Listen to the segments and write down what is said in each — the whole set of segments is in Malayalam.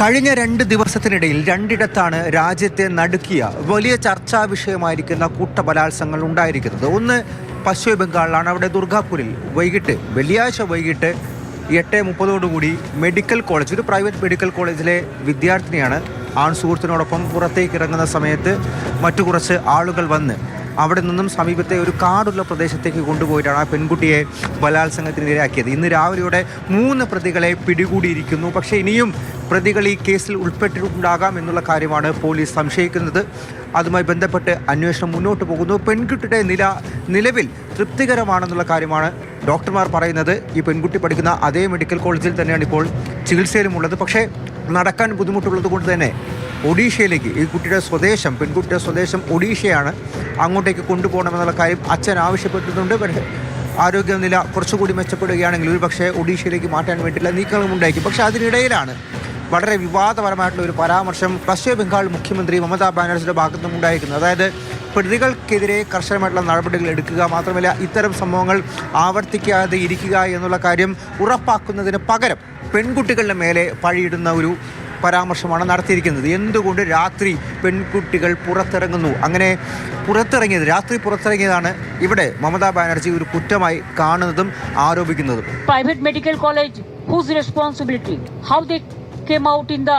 കഴിഞ്ഞ രണ്ട് ദിവസത്തിനിടയിൽ രണ്ടിടത്താണ് രാജ്യത്തെ നടുക്കിയ വലിയ ചർച്ചാ വിഷയമായിരിക്കുന്ന കൂട്ടബലാത്സംഗങ്ങൾ ഉണ്ടായിരിക്കുന്നത്. ഒന്ന് പശ്ചിമ ബംഗാളിലാണ് അവിടെ ദുർഗാപൂരിൽ വൈകിട്ട് വെള്ളിയാഴ്ച വൈകിട്ട് എട്ട് മുപ്പതോടുകൂടി മെഡിക്കൽ കോളേജ് ഒരു പ്രൈവറ്റ് മെഡിക്കൽ കോളേജിലെ വിദ്യാർത്ഥിനിയാണ്. ആൺ സുഹൃത്തിനോടൊപ്പം പുറത്തേക്ക് ഇറങ്ങുന്ന സമയത്ത് മറ്റു കുറച്ച് ആളുകൾ വന്ന് അവിടെ നിന്നും സമീപത്തെ ഒരു കാടുള്ള പ്രദേശത്തേക്ക് കൊണ്ടുപോയിട്ടാണ് ആ പെൺകുട്ടിയെ ബലാത്സംഗത്തിന് ഇരയാക്കിയത് ഇന്ന് രാവിലെയോടെ മൂന്ന് പ്രതികളെ പിടികൂടിയിരിക്കുന്നു. പക്ഷേ ഇനിയും പ്രതികൾ ഈ കേസിൽ ഉൾപ്പെട്ടിട്ടുണ്ടാകാം എന്നുള്ള കാര്യമാണ് പോലീസ് സംശയിക്കുന്നത്. അതുമായി ബന്ധപ്പെട്ട് അന്വേഷണം മുന്നോട്ട് പോകുന്നു. പെൺകുട്ടിയുടെ നില നിലവിൽ തൃപ്തികരമാണെന്നുള്ള കാര്യമാണ് ഡോക്ടർമാർ പറയുന്നത്. ഈ പെൺകുട്ടി പഠിക്കുന്ന അതേ മെഡിക്കൽ കോളേജിൽ തന്നെയാണ് ഇപ്പോൾ ചികിത്സയിലുമുള്ളത്. പക്ഷേ നടക്കാൻ ബുദ്ധിമുട്ടുള്ളത് കൊണ്ട് തന്നെ ഒഡീഷയിലേക്ക് ഈ കുട്ടിയുടെ സ്വദേശം പെൺകുട്ടിയുടെ സ്വദേശം ഒഡീഷയാണ് അങ്ങോട്ടേക്ക് കൊണ്ടുപോകണമെന്നുള്ള കാര്യം അച്ഛൻ ആവശ്യപ്പെട്ടിട്ടുണ്ട്. പക്ഷേ ആരോഗ്യനില കുറച്ചുകൂടി മെച്ചപ്പെടുകയാണെങ്കിൽ ഒരു പക്ഷേ ഒഡീഷയിലേക്ക് മാറ്റാൻ വേണ്ടിയുള്ള നീക്കങ്ങളും ഉണ്ടായിരിക്കും. പക്ഷേ അതിനിടയിലാണ് വളരെ വിവാദപരമായിട്ടുള്ള ഒരു പരാമർശം പശ്ചിമ ബംഗാൾ മുഖ്യമന്ത്രി മമതാ ബാനർജിയുടെ ഭാഗത്തു നിന്നുണ്ടായിരിക്കുന്നത് അതായത് പ്രതികൾക്കെതിരെ കർശനമായിട്ടുള്ള നടപടികൾ എടുക്കുക മാത്രമല്ല ഇത്തരം സംഭവങ്ങൾ ആവർത്തിക്കാതെ ഇരിക്കുക എന്നുള്ള കാര്യം ഉറപ്പാക്കുന്നതിന് പകരം പെൺകുട്ടികളുടെ മേലെ പഴിയിടുന്ന ഒരു പരാമർശമാണ് നടത്തിയിരിക്കുന്നത്. എന്തുകൊണ്ട് രാത്രി പെൺകുട്ടികൾ പുറത്തിറങ്ങുന്നു? അങ്ങനെ പുറത്തിറങ്ങിയത് രാത്രി പുറത്തിറങ്ങിയതാണ് ഇവിടെ മമതാ ബാനർജി ഒരു കുറ്റമായി കാണുന്നതും ആരോപിക്കുന്നതും. Private medical college whose responsibility how they came out in the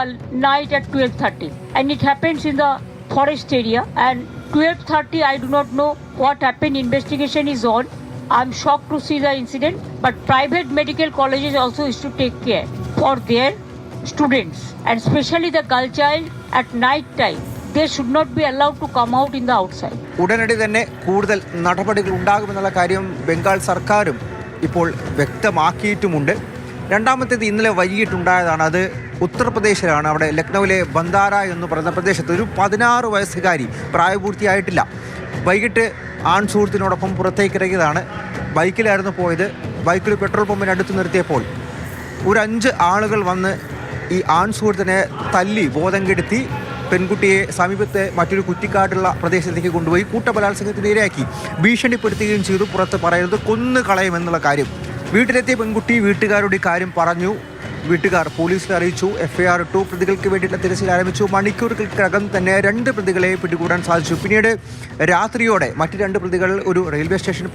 night at twelve and it happens in the forest area and twelve thirty I do not know what happen investigation is on I shock to incident but private medical college also is to take care for their students and especially the girl child at night time they should not be allowed to come out in the outside. ഉടനടി തന്നെ കൂടുതൽ നടപടികൾ ഉണ്ടാകുമെന്നുള്ള കാര്യം ബംഗാൾ സർക്കാരും ഇപ്പോൾ വ്യക്തമാക്കിയിട്ടുമുണ്ട്. രണ്ടാമത്തേത് ഇന്നലെ വൈകിട്ടുണ്ടായതാണ് അത് ഉത്തർപ്രദേശിലാണ്. അവിടെ ലക്നൌവിലെ ബന്ദാര എന്ന് പറയുന്ന പ്രദേശത്ത് ഒരു പതിനാറ് വയസ്സുകാരി പ്രായപൂർത്തിയായിട്ടില്ല. വൈകിട്ട് ആൺ സുഹൃത്തിനോടൊപ്പം പുറത്തേക്ക് ഇറങ്ങിയതാണ് ബൈക്കിലായിരുന്നു പോയത്. ബൈക്കിൽ പെട്രോൾ പമ്പിന് അടുത്ത് നിർത്തിയപ്പോൾ ഒരു അഞ്ച് ആളുകൾ വന്ന് ഈ ആൺ സുഹൃത്തിനെ തല്ലി ബോധം കെടുത്തി പെൺകുട്ടിയെ സമീപത്തെ മറ്റൊരു കുറ്റിക്കാടുള്ള പ്രദേശത്തേക്ക് കൊണ്ടുപോയി കൂട്ടബലാത്സംഗത്തിന് ഇരയാക്കി. ഭീഷണിപ്പെടുത്തുകയും ചെയ്തു. പുറത്ത് പറയുന്നത് കൊന്നു കളയുമെന്നുള്ള കാര്യം. വീട്ടിലെത്തിയ പെൺകുട്ടി വീട്ടുകാരോട് കാര്യം പറഞ്ഞു. വീട്ടുകാർ പോലീസിൽ അറിയിച്ചു. എഫ്ഐആർ ഇട്ടു പ്രതികൾക്ക് വേണ്ടിയിട്ടുള്ള തിരച്ചിൽ ആരംഭിച്ചു. മണിക്കൂറുകൾക്കകം തന്നെ രണ്ട് പ്രതികളെ പിടികൂടാൻ സാധിച്ചു. പിന്നീട് രാത്രിയോടെ മറ്റ് രണ്ട് പ്രതികൾ ഒരു റെയിൽവേ സ്റ്റേഷൻ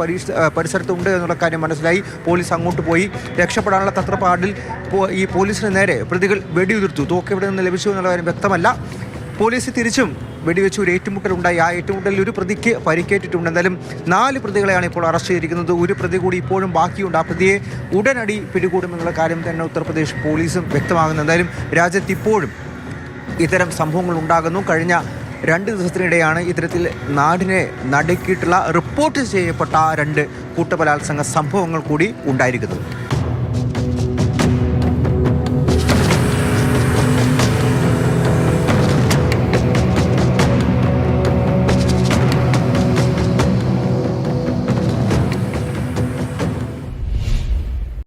പരിസരത്തുണ്ട് എന്നുള്ള കാര്യം മനസ്സിലായി. പോലീസ് അങ്ങോട്ട് പോയി. രക്ഷപ്പെടാനുള്ള തത്രപ്പാടിൽ ഈ പോലീസിന് നേരെ പ്രതികൾ വെടിയുതിർത്തു. തോക്കെവിടെ നിന്ന് ലഭിച്ചു എന്നുള്ള കാര്യം വ്യക്തമല്ല. പോലീസ് തിരിച്ചും വെടിവെച്ച് ഒരു ഏറ്റുമുട്ടലുണ്ടായി. ആ ഏറ്റുമുട്ടലിൽ ഒരു പ്രതിക്ക് പരിക്കേറ്റിട്ടുണ്ട്. എന്തായാലും നാല് പ്രതികളെയാണ് ഇപ്പോൾ അറസ്റ്റ് ചെയ്തിരിക്കുന്നത്. ഒരു പ്രതി കൂടി ഇപ്പോഴും ബാക്കിയുണ്ട്. ആ പ്രതിയെ ഉടനടി പിടികൂടുമെന്നുള്ള കാര്യം തന്നെ ഉത്തർപ്രദേശ് പോലീസും വ്യക്തമാകുന്നു. എന്തായാലും രാജ്യത്ത് ഇപ്പോഴും ഇത്തരം സംഭവങ്ങൾ ഉണ്ടാകുന്നു. കഴിഞ്ഞ രണ്ട് ദിവസത്തിനിടെയാണ് ഇത്തരത്തിൽ നാടിനെ നടുക്കിയിട്ടുള്ള റിപ്പോർട്ട് ചെയ്യപ്പെട്ട രണ്ട് കൂട്ടബലാത്സംഗ സംഭവങ്ങൾ കൂടി ഉണ്ടായിരിക്കുന്നത്.